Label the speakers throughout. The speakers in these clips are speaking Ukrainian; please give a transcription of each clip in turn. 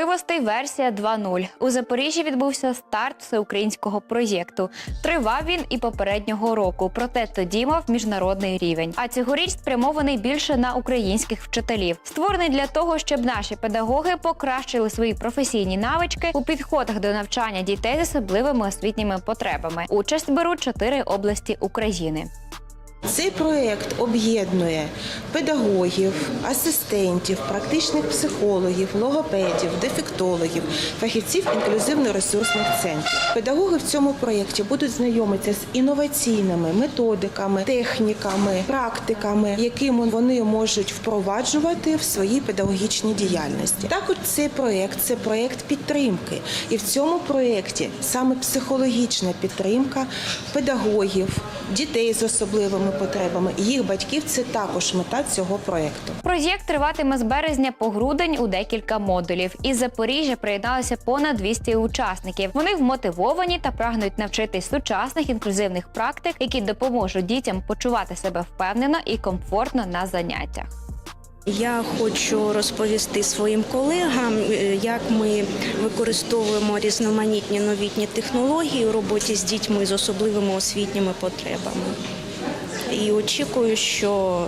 Speaker 1: Можливостей версія 2.0. У Запоріжжі відбувся старт всеукраїнського проєкту. Тривав він і попереднього року, проте тоді мав міжнародний рівень. А цьогоріч спрямований більше на українських вчителів. Створений для того, щоб наші педагоги покращили свої професійні навички у підходах до навчання дітей з особливими освітніми потребами. Участь беруть чотири області України.
Speaker 2: Цей проект об'єднує педагогів, асистентів, практичних психологів, логопедів, дефектологів, фахівців інклюзивно-ресурсних центрів. Педагоги в цьому проєкті будуть знайомитися з інноваційними методиками, техніками, практиками, якими вони можуть впроваджувати в своїй педагогічній діяльності. Також цей проєкт це проєкт підтримки, і в цьому проєкті саме психологічна підтримка педагогів, дітей з особливими потребами, їх батьків це також мета цього проєкту.
Speaker 1: Проєкт триватиме з березня по грудень у декілька модулів. Із Запоріжжя приєдналося понад 200 учасників. Вони вмотивовані та прагнуть навчитись сучасних інклюзивних практик, які допоможуть дітям почувати себе впевнено і комфортно на заняттях.
Speaker 3: Я хочу розповісти своїм колегам, е, як ми використовуємо різноманітні новітні технології у роботі з дітьми з особливими освітніми потребами. І очікую, що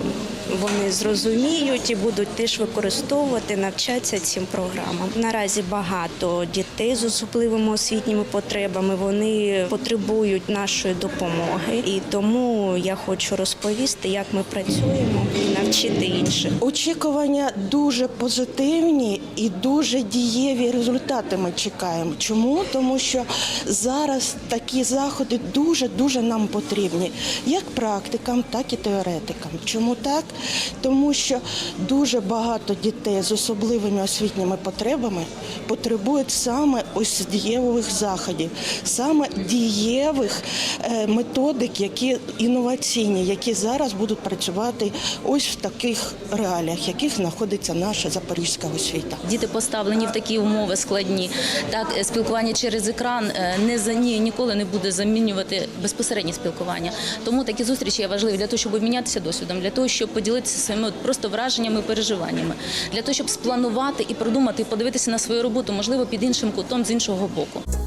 Speaker 3: вони зрозуміють і будуть теж використовувати, навчатися цим програмам. Наразі багато дітей з особливими освітніми потребами. Вони потребують нашої допомоги, і тому я хочу розповісти, як ми працюємо навчити інших.
Speaker 4: Очікування дуже позитивні і дуже дієві результати ми чекаємо. Чому? Тому що зараз такі заходи дуже дуже нам потрібні, як практикам, так і теоретикам. Чому так? Тому що дуже багато дітей з особливими освітніми потребами потребують саме ось дієвих заходів, саме дієвих е, методик, які інноваційні, які зараз будуть працювати ось в таких реаліях, яких знаходиться наша запорізька освіта.
Speaker 5: Діти поставлені в такі умови складні. Так, е, спілкування через екран е, не за ні, ніколи не буде замінювати безпосереднє спілкування. Тому такі зустрічі є важливі для того, щоб обмінятися досвідом, для того, щоб поділитися своїми просто враженнями, переживаннями, для того, щоб спланувати і продумати, і подивитися на свою роботу, можливо, під іншим кутом з іншого боку.